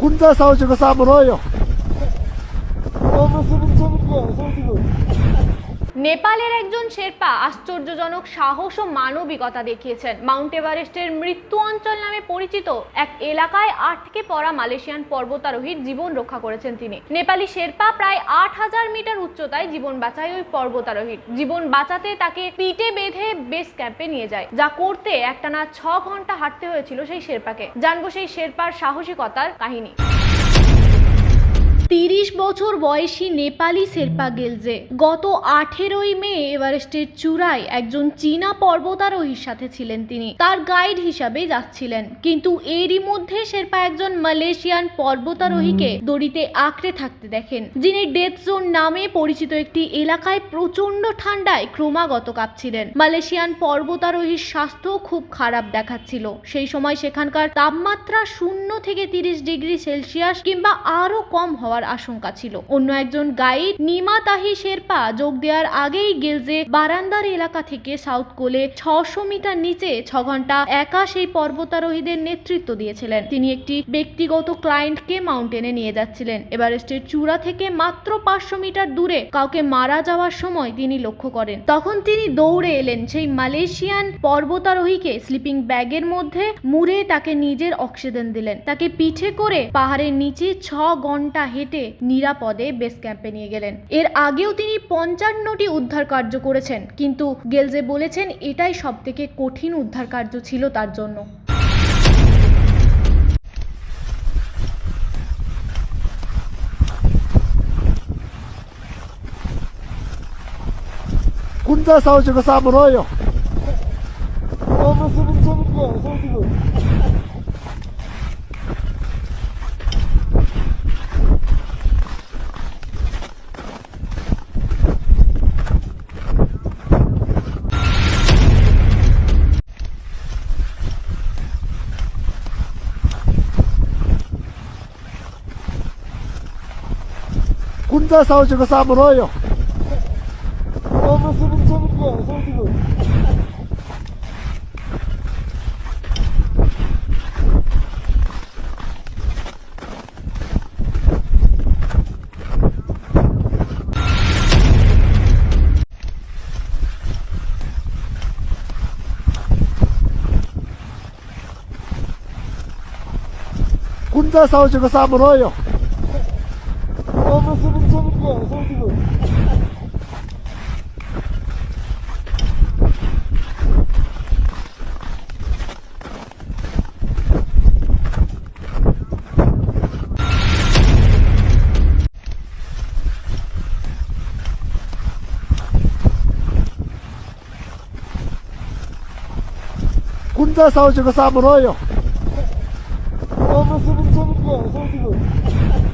혼자 싸우시고 싸물어요. 너무 숨이 차는 거야, 지금. নেপালের একজন শেরপা আশ্চর্যজনক সাহস ও মানবিকতা দেখিয়েছেন। মাউন্ট এভারেস্টের মৃত্যু অঞ্চল নামে পরিচিত এক এলাকায় আটকে পড়া মালয়েশিয়ান পর্বতারোহীর জীবন রক্ষা করেছেন তিনি। নেপালি শেরপা প্রায় আট হাজার মিটার উচ্চতায় জীবন বাঁচায় ওই পর্বতারোহীর। জীবন বাঁচাতে তাকে পিঠে বেঁধে বেস ক্যাম্পে নিয়ে যায়, যা করতে একটানা ছ ঘণ্টা হাঁটতে হয়েছিল সেই শেরপাকে। জানব সেই শেরপার সাহসিকতার কাহিনী। তিরিশ বছর বয়সী নেপালি শেরপা গেলজে। গত আঠেরোই মে এভারেস্টের চূড়ায় একজন চীনা পর্বতারোহীর সাথে ছিলেন তিনি। তার গাইড হিসাবে যাচ্ছিলেন। কিন্তু এরই মধ্যে শেরপা একজন মালয়েশিয়ান পর্বতারোহীকে দড়িতে আঁকড়ে থাকতে দেখেন যিনি ডেথ জোন নামে পরিচিত একটি এলাকায় প্রচণ্ড ঠান্ডায় ক্রমাগত কাঁপছিলেন। মালয়েশিয়ান পর্বতারোহীর স্বাস্থ্য খুব খারাপ দেখাচ্ছিল। সেই সময় সেখানকার তাপমাত্রা শূন্য থেকে তিরিশ ডিগ্রি সেলসিয়াস কিংবা আরও কম হওয়ার আশঙ্কা ছিল। অন্য একজন গাইড নিমা তাহি শেরপা যোগ দেওয়ার আগেই গেলজে বারান্দার এলাকা থেকে সাউথ কোলে ছশো মিটার নিচে ছ ঘণ্টা একা সেই পর্বতারোহীদের নেতৃত্ব দিয়েছিলেন। তিনি একটি ব্যক্তিগত ক্লায়েন্টকে মাউন্টেনে নিয়ে যাচ্ছিলেন। এভারেস্টের চূড়া থেকে মাত্র পাঁচশো মিটার দূরে কাউকে মারা যাওয়ার সময় তিনি লক্ষ্য করেন। তখন তিনি দৌড়ে এলেন সেই মালয়েশিয়ান পর্বতারোহীকে স্লিপিং ব্যাগের মধ্যে মুড়ে তাকে নিজের অক্সিজেন দিলেন। তাকে পিঠে করে পাহাড়ের নিচে ছ ঘণ্টা হেঁটে নিরাপদে বেস ক্যাম্পে নিয়ে গেলেন। এর আগেও তিনি পঞ্চান্নটি উদ্ধার কার্য করেছেন, কিন্তু গেলজে বলেছেন এটাই সব থেকে কঠিন উদ্ধার কার্য ছিল তার জন্য। 혼자 싸우시고 싸물어요. 너무 숨이 차는 거야, 지금. 혼자 싸우시고 싸물어요. 서울이야, 서울이고. 혼자 싸우지 그 싸움을 어요. 너무 서울 서울이야, 서울이고.